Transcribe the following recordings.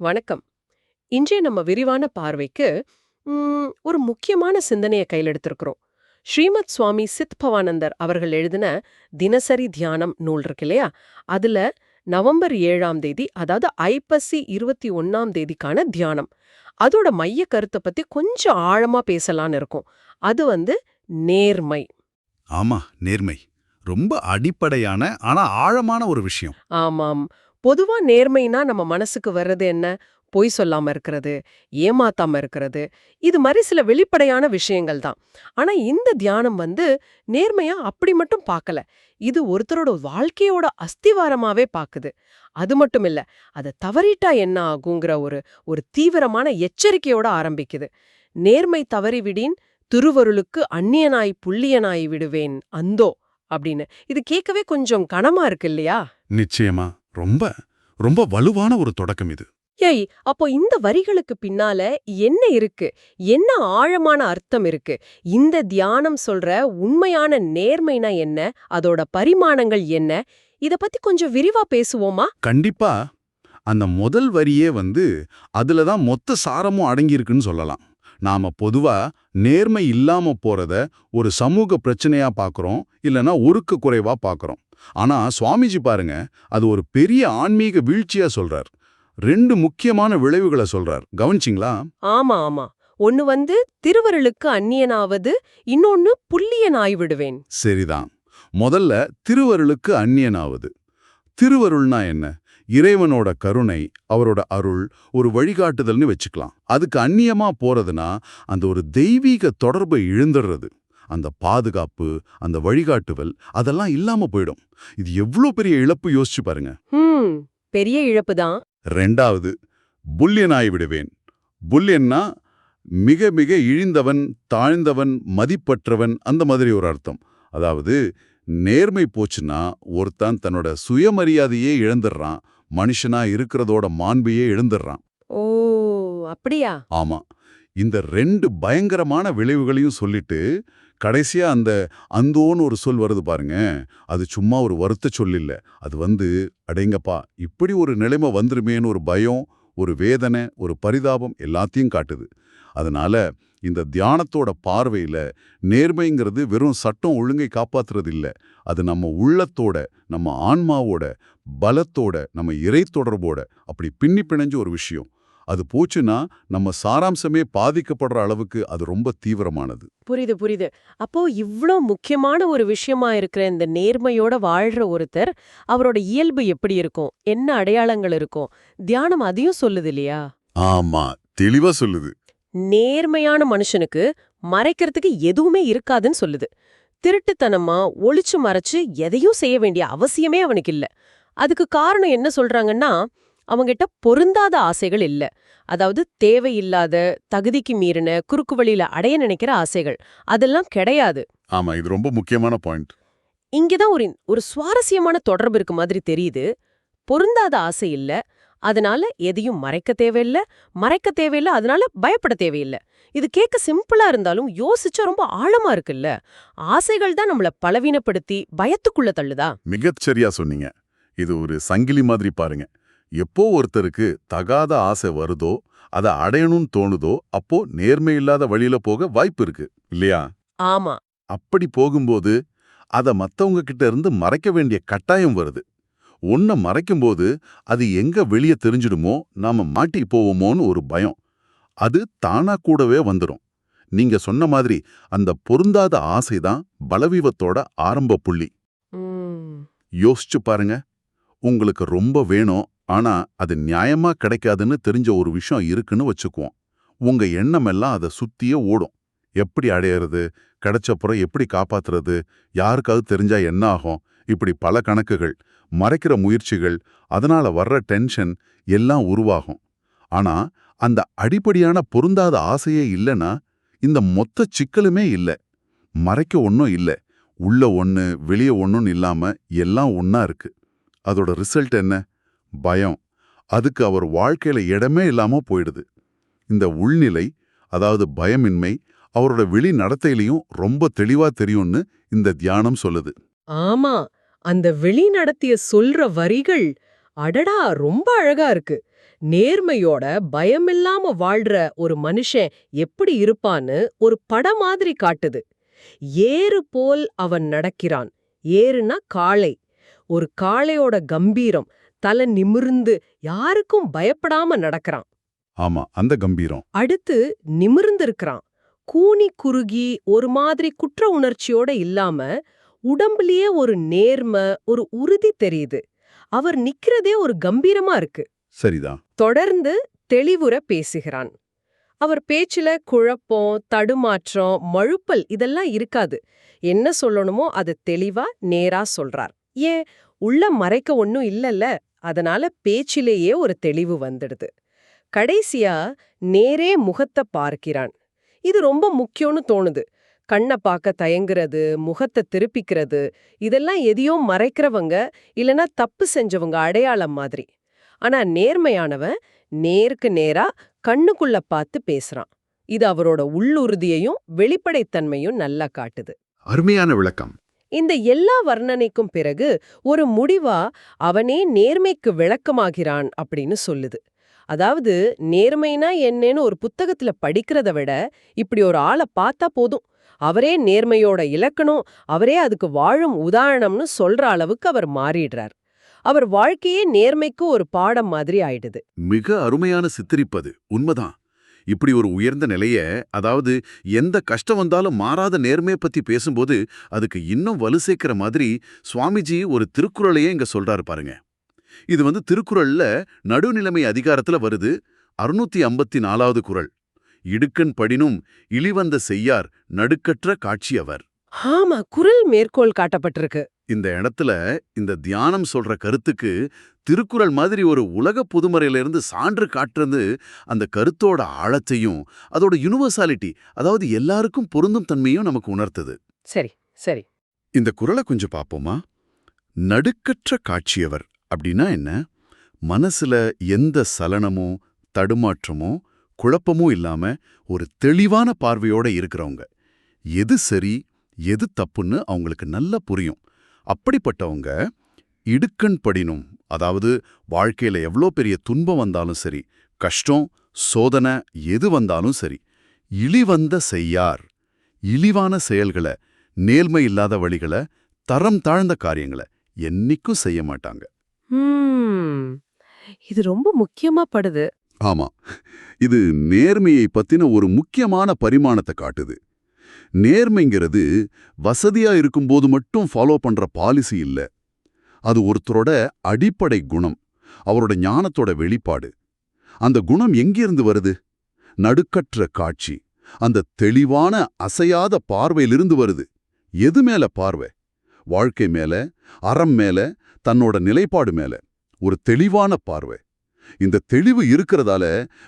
வணக்கம். இன்றைய நம்ம விரிவான பார்வைக்கு ஒரு முக்கியமான சிந்தனையை கையில் எடுத்திருக்கிறோம். ஸ்ரீமத் சுவாமி சித் பவானந்தர் அவர்கள் எழுதின தினசரி தியானம் நூல் இருக்கு இல்லையா? அதுல நவம்பர் ஏழாம் தேதி அதாவது ஐப்பசி இருபத்தி ஒன்னாம் தேதிக்கான தியானம். அதோட மைய கருத்தை பத்தி கொஞ்சம் ஆழமா பேசலான்னு இருக்கும். அது வந்து நேர்மை. ஆமா நேர்மை. ரொம்ப அடிப்படையான ஆனா ஆழமான ஒரு விஷயம். ஆமாம். பொதுவா நேர்மைனா நம்ம மனசுக்கு வர்றது என்ன? பொய் சொல்லாம இருக்கிறது ஏமாத்தாம இருக்கிறது இது மாதிரி சில வெளிப்படையான விஷயங்கள் தான். ஆனா இந்த தியானம் வந்து நேர்மையா அப்படி மட்டும் பார்க்கல. இது ஒருத்தரோட வாழ்க்கையோட அஸ்திவாரமாவே பாக்குது அது மட்டும் இல்ல அதை தவறிட்டா என்ன ஆகுங்கிற ஒரு ஒரு தீவிரமான எச்சரிக்கையோட ஆரம்பிக்குது. நேர்மை தவறிவிடின் திருவருளுக்கு அந்நியனாய் புள்ளியனாய் விடுவேன் அந்தோ! அப்படின்னு. இது கேட்கவே கொஞ்சம் கனமா இருக்கு இல்லையா? நிச்சயமா. ரொம்ப ரொம்ப வலுவான ஒரு தொடக்கம் இது. ஏய் அப்போ இந்த வரிகளுக்கு பின்னால என்ன இருக்கு? என்ன ஆழமான அர்த்தம் இருக்கு? இந்த தியானம் சொல்ற உண்மையான நேர்மைனா என்ன? அதோட பரிமாணங்கள் என்ன? இத பத்தி கொஞ்சம் விரிவா பேசுவோமா? கண்டிப்பா. அந்த முதல் வரியே வந்து அதுல தான் மொத்த சாரமும் அடங்கியிருக்குன்னு சொல்லலாம். நாம பொதுவா நேர்மை இல்லாம போறத ஒரு சமூக பிரச்சனையா பார்க்கறோம் இல்லனா ஒருக்கு குறைவா பார்க்கறோம் ஆனா சுவாமிஜி பாருங்க அது ஒரு பெரிய ஆன்மீக வீழ்ச்சியா சொல்றார். ரெண்டு முக்கியமான விளைவுகளை சொல்றார். கவனிச்சிங்களா? ஆமா ஆமா. ஒன்னு வந்து திருவருளுக்கு அந்நியனாவது இன்னொன்னு புள்ளியனாய் விடுவேன் சரிதான். முதல்ல திருவருளுக்கு அந்நியனாவது. திருவருள்னா என்ன? இறைவனோட கருணை அவரோட அருள் ஒரு வழிகாட்டுதல்னு வச்சுக்கலாம். அதுக்கு அந்நியமா போறதுனா அந்த ஒரு தெய்வீக தொடர்பை இழந்துடுறது அந்த பாதுகாப்பு அந்த வழிகாட்டுதல் அதெல்லாம் இல்லாம போயிடும். இது எவ்வளோ பெரிய இழப்பு யோசிச்சு பாருங்க. பெரிய இழப்பு தான். ரெண்டாவது புல்லியனாய் விடுவேன். புல்லியன்னா மிக மிக இழிந்தவன் தாழ்ந்தவன் மதிப்பற்றவன் அந்த மாதிரி ஒரு அர்த்தம். அதாவது நேர்மை போச்சுன்னா ஒருத்தன் தன்னோட சுயமரியாதையே இழந்துடுறான் மனுஷனா இருக்கிறதோட மாண்பையே இழந்துடுறான் ஓ அப்படியா? ஆமா. இந்த ரெண்டு பயங்கரமான விளைவுகளையும் சொல்லிட்டு கடைசியா அந்த அந்தோன்னு ஒரு சொல் வருது பாருங்க. அது சும்மா ஒரு வருத்த சொல் அது வந்து அடேங்கப்பா இப்படி ஒரு நிலைமை வந்துருமேன்னு ஒரு பயம் ஒரு வேதனை ஒரு பரிதாபம் எல்லாத்தையும் காட்டுது. அதனால இந்த தியானத்தோட பார்வையில நேர்மைங்கிறது வெறும் சட்டம் ஒழுங்கை காப்பாத்துறது இல்ல அது நம்ம உள்ளத்தோட நம்ம ஆன்மாவோட பலத்தோட நம்ம இறை தொடர்போட அப்படி பின்னி பிணைஞ்ச ஒரு விஷயம். அது போச்சுன்னா நம்ம சாராம்சமே பாதிக்கப்படுற அளவுக்கு அது ரொம்ப தீவிரமானது. புரியுது புரியுது. அப்போ இவ்ளோ முக்கியமான ஒரு விஷயமா இருக்கிற இந்த நேர்மையோட வாழ்ற ஒருத்தர் அவரோட இயல்பு எப்படி இருக்கும்? என்ன அடையாளங்கள் இருக்கும்? தியானம் அதையும் சொல்லுது இல்லையா? ஆமா தெளிவா சொல்லுது. நேர்மையான மனுஷனுக்கு மறைக்கிறதுக்கு எதுவுமே இருக்காதுன்னு சொல்லுது. திருட்டுத்தனமா ஒளிச்சு மறைச்சு எதையும் செய்ய வேண்டிய அவசியமே அவனுக்கு இல்ல. அதுக்கு காரணம் என்ன சொல்றாங்கன்னா அவங்கிட்ட பொருந்தாத ஆசைகள் இல்ல. அதாவது தேவையில்லாத தகுதிக்கு மீறின குறுக்கு வழியில அடைய நினைக்கிற ஆசைகள். அதெல்லாம் கிடையாது. ஆமா இது ரொம்ப முக்கியமான பாயிண்ட். இங்கதான் ஒரு ஒரு சுவாரஸ்யமான தொடர்பு இருக்கு மாதிரி தெரியுது. பொருந்தாத ஆசை இல்ல. அதனால எதையும் மறைக்க தேவையில்ல. மறைக்க தேவையில்ல அதனால பயப்பட தேவையில்ல. இது கேட்க சிம்பிளா இருந்தாலும் யோசிச்சா ரொம்ப ஆழமா இருக்குல்ல. ஆசைகள் தான் நம்மள பலவீனப்படுத்தி பயத்துக்குள்ள தள்ளுதா? மிகச் சரியா சொன்னீங்க. இது ஒரு சங்கிலி மாதிரி பாருங்க. எப்போ ஒருத்தருக்கு தகாத ஆசை வருதோ அதை அடையணும்னு தோணுதோ அப்போ நேர்மை இல்லாத வழியில போக வாய்ப்பு இருக்கு இல்லையா? ஆமா. அப்படி போகும்போது அத மத்தவங்க கிட்ட இருந்து மறைக்க வேண்டிய கட்டாயம் வருது. ஒன்ன மறைக்கும்போது அது எங்க வெளியே தெரிஞ்சிடுமோ நாம மாட்டி போவோமோன்னு ஒரு பயம். அது தானா கூடவே வந்துடும் நீங்க சொன்ன மாதிரி அந்த பொருந்தாத ஆசைதான் பலவீனத்தோட ஆரம்ப புள்ளி. யோசிச்சு பாருங்க. உங்களுக்கு ரொம்ப வேணும் ஆனா அது நியாயமா கிடைக்காதுன்னு தெரிஞ்ச ஒரு விஷயம் இருக்குன்னு வச்சுக்குவோம். உங்க எண்ணமெல்லாம் அதை சுத்தியே ஓடும். எப்படி அடையறது? கிடைச்சப்புறம் எப்படி காப்பாத்துறது? யாருக்காவது தெரிஞ்சா என்ன ஆகும்? இப்படி பல கணக்குகள் மறைக்கிற முயற்சிகள் அதனால வர்ற டென்ஷன் எல்லாம் உருவாகும். ஆனா அந்த அடிப்படையான பொருந்தாத ஆசையே இல்லைன்னா இந்த மொத்த சிக்கலுமே இல்ல. மறைக்க ஒன்றும் இல்ல. உள்ள ஒன்று வெளிய ஒண்ணுன்னு இல்லாம எல்லாம் ஒன்றா இருக்கு. அதோட ரிசல்ட் என்ன? பயம். அதுக்கு அவர் வாழ்க்கையில இடமே இல்லாம போயிடுது. இந்த உள்நிலை அதாவது பயமின்மை அவரோட வெளி நடத்தையிலையும் ரொம்ப தெளிவா தெரியும்னு இந்த தியானம் சொல்லுது. ஆமா அந்த வெளிநடத்திய சொல்ற வரிகள் அடடா ரொம்ப அழகா இருக்கு. நேர்மையோட பயமில்லாம வாழ்ற ஒரு மனுஷன் எப்படி இருப்பான்னு ஒரு படம் மாதிரி காட்டுது. ஏறு போல் அவன் நடக்கிறான். ஏறுனா காளை. ஒரு காளையோட கம்பீரம் தலை நிமிர்ந்து யாருக்கும் பயப்படாம நடக்கறான். ஆமா அந்த கம்பீரம். அடுத்து நிமிர்ந்திருக்கிறான். கூனி குறுகி ஒரு மாதிரி குற்ற உணர்ச்சியோட இல்லாம உடம்புலயே ஒரு நேர்ம ஒரு உறுதி தெரியுது. அவர் நிக்கிறதே ஒரு கம்பீரமா இருக்கு. சரிதான் தொடர்ந்து தெளிவுற பேசுகிறான். அவர் பேச்சுல குழப்பம் தடுமாற்றம் மழுப்பல் இதெல்லாம் இருக்காது. என்ன சொல்லணுமோ அது தெளிவா நேரா சொல்றார். ஏன்? உள்ள மறைக்க ஒண்ணும் இல்லல்ல. அதனால பேச்சிலேயே ஒரு தெளிவு வந்துடுது. கடைசியா நேரே முகத்தை பார்க்கிறான். இது ரொம்ப முக்கியம்னு தோணுது. கண்ணை பார்க்க தயங்குறது முகத்தை திருப்பிக்கிறது இதெல்லாம் எதையோ மறைக்கிறவங்க இல்லனா தப்பு செஞ்சவங்க அடையாளம் மாதிரி. ஆனா நேர்மையானவன் நேருக்கு நேரா கண்ணுக்குள்ள பார்த்து பேசுறான். இது அவரோட உள்ளுறுதியையும் வெளிப்படைத்தன்மையும் நல்லா காட்டுது. அருமையான விளக்கம். இந்த எல்லா வர்ணனைக்கும் பிறகு ஒரு முடிவா அவனே நேர்மைக்கு விளக்கமாகிறான் அப்படின்னு சொல்லுது. அதாவது நேர்மைனா என்னன்னு ஒரு புத்தகத்துல படிக்கிறத விட இப்படி ஒரு ஆளை பார்த்தா போதும். அவரே நேர்மையோட இலக்கணம் அவரே அதுக்கு வாழும் உதாரணம்னு சொல்ற அளவுக்கு அவர் மாறிடுறார். அவர் வாழ்க்கையே நேர்மைக்கு ஒரு பாடம் மாதிரி ஆயிடுது. மிக அருமையான சித்தரிப்பது உண்மைதான். இப்படி ஒரு உயர்ந்த நிலைய அதாவது எந்த கஷ்டம் வந்தாலும் மாறாத நேர்மையை பத்தி பேசும்போது அதுக்கு இன்னும் வலு சேர்க்கிற மாதிரி சுவாமிஜி ஒரு திருக்குறளையே இங்க சொல்றாரு பாருங்க. இது வந்து திருக்குறள்ல நடுநிலைமை அதிகாரத்துல வருது. அறுநூத்தி ஐம்பத்தி நாலாவது குறள். இடுக்கண் படினும் இழிவந்த செய்யார் நடுக்கற்ற காட்சியவர். ஆமா குரல் மேற்கோள் காட்டப்பட்டிருக்கு. இந்த இடத்துல இந்த தியானம் சொல்ற கருத்துக்கு திருக்குறள் மாதிரி ஒரு உலக புதுமறையிலிருந்து சான்று காட்டுறது அந்த கருத்தோட ஆழத்தையும் அதோட யுனிவர்சாலிட்டி அதாவது எல்லாருக்கும் பொருந்தும் தன்மையும் நமக்கு உணர்த்துது. சரி சரி. இந்த குறளை கொஞ்சம் பார்ப்போமா? நடுக்கற்ற காட்சியவர் அப்படின்னா என்ன? மனசுல எந்த சலனமோ தடுமாற்றமோ குழப்பமும் இல்லாம ஒரு தெளிவான பார்வையோட இருக்கிறவங்க. எது சரி எது தப்புன்னு அவங்களுக்கு நல்லா புரியும். அப்படிப்பட்டவங்க இடுக்கண் படினும் அதாவது வாழ்க்கையில எவ்வளோ பெரிய துன்பம் வந்தாலும் சரி கஷ்டம் சோதனை எது வந்தாலும் சரி இழிவந்த செய்யார் இழிவான செயல்களை நேர்மை இல்லாத வழிகளை தரம் தாழ்ந்த காரியங்களை என்னைக்கும் செய்ய மாட்டாங்க. இது ரொம்ப முக்கியமா படுது. ஆமா. இது நேர்மையை பத்தின ஒரு முக்கியமான பரிமாணத்தை காட்டுது. நேர்மைங்கிறது வசதியா இருக்கும்போது மட்டும் ஃபாலோ பண்ற பாலிசி இல்ல. அது ஒருத்தரோட அடிப்படை குணம் அவரோட ஞானத்தோட வெளிப்பாடு. அந்த குணம் எங்கிருந்து வருது? நடுக்கற்ற காட்சி அந்த தெளிவான அசையாத பார்வையிலிருந்து வருது. எது மேல பார்வை? வாழ்க்கை மேல அறம் மேல தன்னோட நிலைப்பாடு மேல. ஒரு தெளிவான பார்வை. இந்த தெளிவு இருக்கிறதால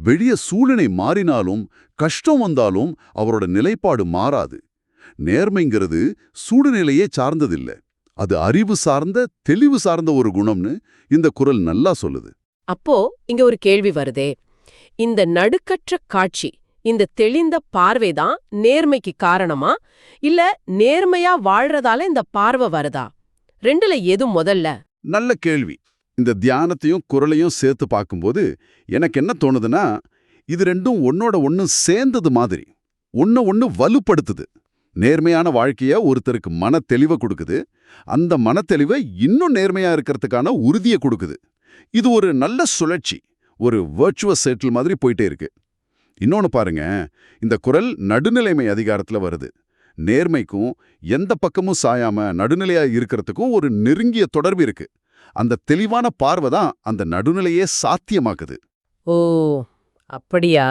வெளிய சூழ்நிலை மாறினாலும் கஷ்டம் வந்தாலும் அவரோட நிலைப்பாடு மாறாது. நேர்மைங்கிறது சூழ்நிலையே சார்ந்ததில்ல. அது அறிவு சார்ந்த தெளிவு சார்ந்த ஒரு குணம்னு இந்த குரல் நல்லா சொல்லுது. அப்போ இங்க ஒரு கேள்வி வருதே. இந்த நடுக்கற்ற காட்சி இந்த தெளிந்த பார்வைதான் நேர்மைக்கு காரணமா? இல்ல நேர்மையா வாழ்றதால இந்த பார்வை வருதா? ரெண்டுல எது முதல்ல? நல்ல கேள்வி. இந்த தியானத்தையும் குரலையும் சேர்த்து பார்க்கும்போது எனக்கு என்ன தோணுதுன்னா இது ரெண்டும் ஒன்னோட ஒன்று சேர்ந்தது மாதிரி ஒன்று ஒன்று வலுப்படுத்துது. நேர்மையான வாழ்க்கைய ஒருத்தருக்கு மன தெளிவை கொடுக்குது. அந்த மனத்தெளிவை இன்னும் நேர்மையா இருக்கிறதுக்கான உறுதியை கொடுக்குது. இது ஒரு நல்ல சுழற்சி ஒரு வர்ச்சுவஸ் செட்டில் மாதிரி போயிட்டே இருக்கு. இன்னொன்னு பாருங்க இந்த குரல் நடுநிலைமை அதிகாரத்துல வருது. நேர்மைக்கும் எந்த பக்கமும் சாயாம நடுநிலையா இருக்கிறதுக்கும் ஒரு நெருங்கிய தொடர்பு இருக்கு. அந்த தெளிவான பார்வை தான் அந்த நடுநிலையே சாத்தியமாக்குது. ஓ அப்படியா?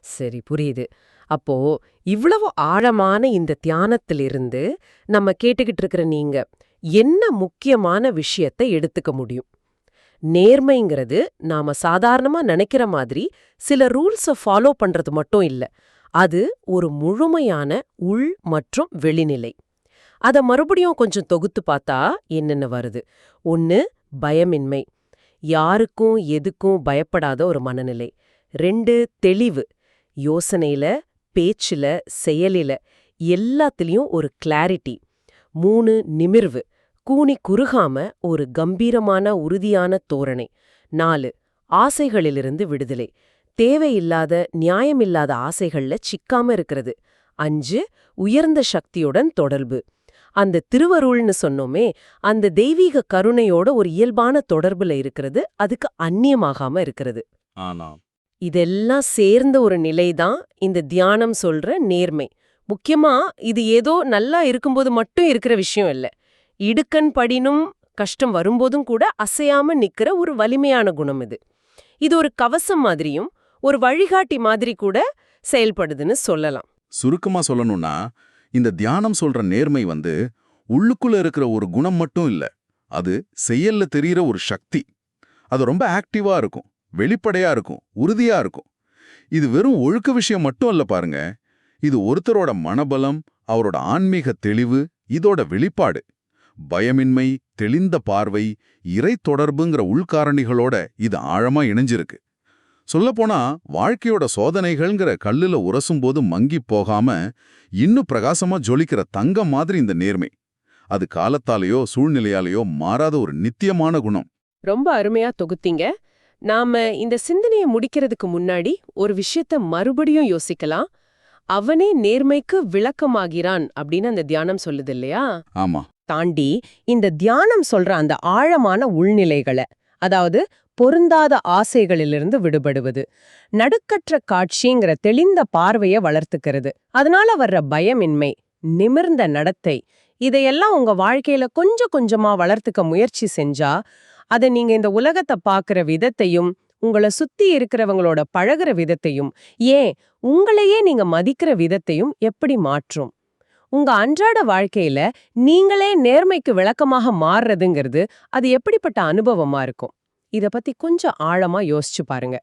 சரி புரியுது. அப்போ இவ்வளவு ஆழமான இந்த தியானத்திலிருந்து நம்ம கேட்டுக்கிட்டு இருக்கிற நீங்க என்ன முக்கியமான விஷயத்தை எடுத்துக்க முடியும்? நேர்மைங்கிறது நாம சாதாரணமா நினைக்கிற மாதிரி சில ரூல்ஸ ஃபாலோ பண்றது மட்டும் இல்ல. அது ஒரு முழுமையான உள் மற்றும் வெளிநிலை. அத மறுபடியும் கொஞ்சம் தொகுத்து பார்த்தா என்னென்ன வருது? ஒன்னு பயமின்மை. யாருக்கும் எதுக்கும் பயப்படாத ஒரு மனநிலை. ரெண்டு தெளிவு. யோசனையில பேச்சுல செயலில எல்லாத்துலயும் ஒரு கிளாரிட்டி மூணு நிமிர்வு. கூனி குறுகாம ஒரு கம்பீரமான உறுதியான தோரணை. நாலு ஆசைகளிலிருந்து விடுதலை. தேவையில்லாத நியாயமில்லாத ஆசைகள்ல சிக்காம இருக்கிறது. அஞ்சு உயர்ந்த சக்தியுடன் தொடர்பு. அந்த திருவருள்னு சொன்னோமே அந்த தெய்வீக கருணையோட ஒரு இயல்பான தொடர்புல இருக்கிறது அதுக்கு அந்நியமாகாம இருக்கிறது. இதெல்லாம் சேர்ந்த ஒரு நிலைதான் இந்த தியானம் சொல்ற நேர்மை. முக்கியமா இது ஏதோ நல்லா இருக்கும்போது மட்டும் இருக்கிற விஷயம் இல்ல. இடுக்கண் படினும் கஷ்டம் வரும்போதும் கூட அசையாம நிக்கிற ஒரு வலிமையான குணம் இது. இது ஒரு கவசம் மாதிரியும் ஒரு வழிகாட்டி மாதிரி கூட செயல்படுதுன்னு சொல்லலாம். சுருக்கமா சொல்லணும்னா இந்த தியானம் சொல்ற நேர்மை வந்து உள்ளுக்குள்ள இருக்கிற ஒரு குணம் மட்டும் இல்ல. அது செயல்ல தெரிகிற ஒரு சக்தி. அது ரொம்ப ஆக்டிவா இருக்கும். வெளிப்படையா இருக்கும். உறுதியா இருக்கும். இது வெறும் ஒழுக்க விஷயம் மட்டும் இல்ல பாருங்க. இது ஒருத்தரோட மனபலம் அவரோட ஆன்மீக தெளிவு இதோட வெளிப்பாடு. பயமின்மை தெளிந்த பார்வை இறை தொடர்புங்கிற உள்காரணிகளோட இது ஆழமா இணைஞ்சிருக்கு. சொல்லப்போனா வாழ்க்கையோட சோதனைகள்ங்கிற கல்லுல உரசும்போது மங்கி போகாம இன்னும் பிரகாசமா ஜொலிக்கிற தங்கம் மாதிரி இந்த நேர்மை. அது காலத்தாலேயோ சூழ்நிலையாலேயோ மாறாத ஒரு நித்தியமான குணம். ரொம்ப அருமையா தொகுத்தீங்க. நாம இந்த சிந்தனையை முடிக்கிறதுக்கு முன்னாடி ஒரு விஷயத்த மறுபடியும் யோசிக்கலாம். அவனே நேர்மைக்கு விளக்கமாகிறான் அப்படின்னு அந்த தியானம் சொல்லுது இல்லையா? ஆமா. தாண்டி இந்த தியானம் சொல்ற அந்த ஆழமான உள்நிலைகளை அதாவது பொருந்தாத ஆசைகளிலிருந்து விடுபடுவது. நடுக்கற்ற காட்சிங்கிற தெளிந்த பார்வைய வளர்த்துக்கிறது. அதனால வர்ற பயமின்மை நிமிர்ந்த நடத்தை இதையெல்லாம் உங்க வாழ்க்கையில கொஞ்சம் கொஞ்சமா வளர்த்துக்க முயற்சி செஞ்சா அதை நீங்க இந்த உலகத்தை பார்க்குற விதத்தையும் உங்களை சுத்தி இருக்கிறவங்களோட பழகுற விதத்தையும் ஏன் உங்களையே நீங்க மதிக்கிற விதத்தையும் எப்படி மாற்றும்? உங்க அன்றாட வாழ்க்கையில நீங்களே நேர்மைக்கு விளக்கமாக மாறுறதுங்கிறது அது எப்படிப்பட்ட அனுபவமா இருக்கும்? இத பத்தி கொஞ்சம் ஆழமா யோசிச்சு பாருங்க.